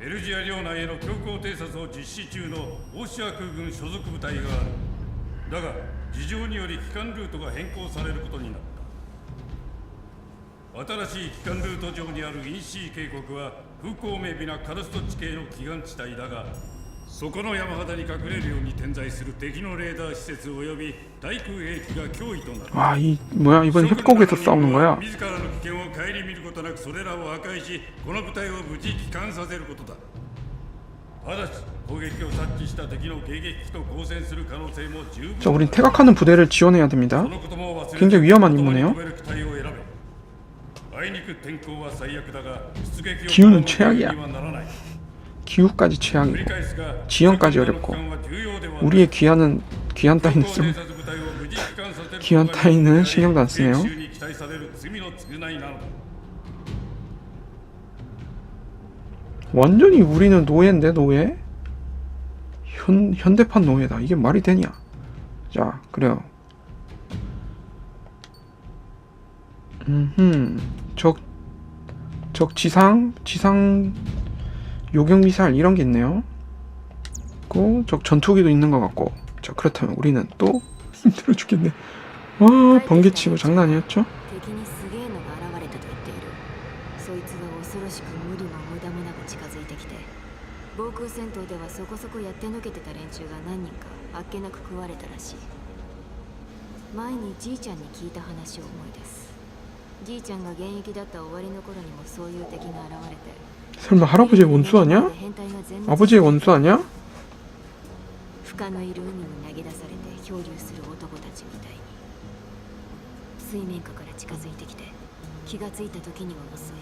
エルジア領内への強行偵察を実施中のオシア空軍所属部隊があるだが事情により帰還ルートが変更されることになった新しい帰還ルート上にあるインシー渓谷は風光明媚なカルスト地形の祈願地帯だがそこの山肌に隠れるように点在する敵のレーダー施設及び対空兵器が脅威となる 와, 이 뭐야? 이번 협곡에서 싸우는 거야? ことなくそれらを破壊しこの部隊を無事帰還させることだただし攻撃を察知した敵の迎撃機と交戦する可能性も十分 자, 우린 태각하는 부대를 지원해야 됩니다. そのことも忘れず 굉장히 위험한 임무네요. 求める機体を選べあいにく天候は最悪だが出撃を 기운은 최악이야. にはならない 기후까지 繰り 최악이고 返すが 지형까지 어렵고 諸君らの帰還は重要ではない 우리의 귀환은 귀한 따위는 쓸偵察部隊を無事帰還させる 기한 따위는 신경도 안 쓰네요. 완전히 우리는 노예인데 노예? 현 현대판 노예다. 이게 말이 되냐? 자, 그래요. 음, 적, 적 지상, 지상 요격 미사일 이런 게 있네요. 고, 적 전투기도 있는 것 같고. 자, 그렇다면 우리는 또 힘들어 죽겠네. 와, 번개치고 장난 아니었죠? そいつが恐ろしく無理も無駄もなく近づいてきて防空戦闘ではそこそこやってのけてた連中が何人かあっけなく食われたらしい前にじいちゃんに聞いた話を思い出すじいちゃんが現役だった終わりの頃にもそういう敵が現れて 설마 할아버지의 원수 아니야? 変態が全滅 아버지의 원수 아니야? 深のいる海に投げ出されて漂流する男たちみたいに水面下から近づいてきて気がついた時には遅い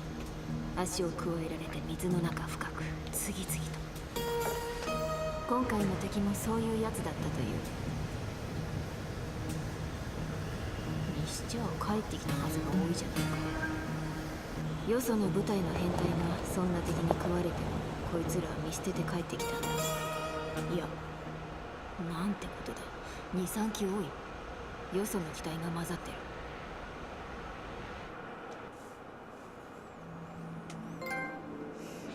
足を加えられて水の中深く次々と。今回の敵もそういうやつだったという。にしちゃ帰ってきた数が多いじゃないか。よその部隊の変態がそんな敵に食われてもこいつらは見捨てて帰ってきたんだ。いやなんてことだ。23機多い。よその機体が混ざってる。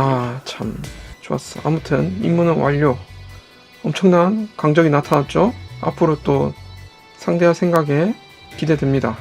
아 참. 좋았어. 아무튼 임무는 완료. 엄청난 강적이 나타났죠? 앞으로 또 상대할 생각에 기대됩니다.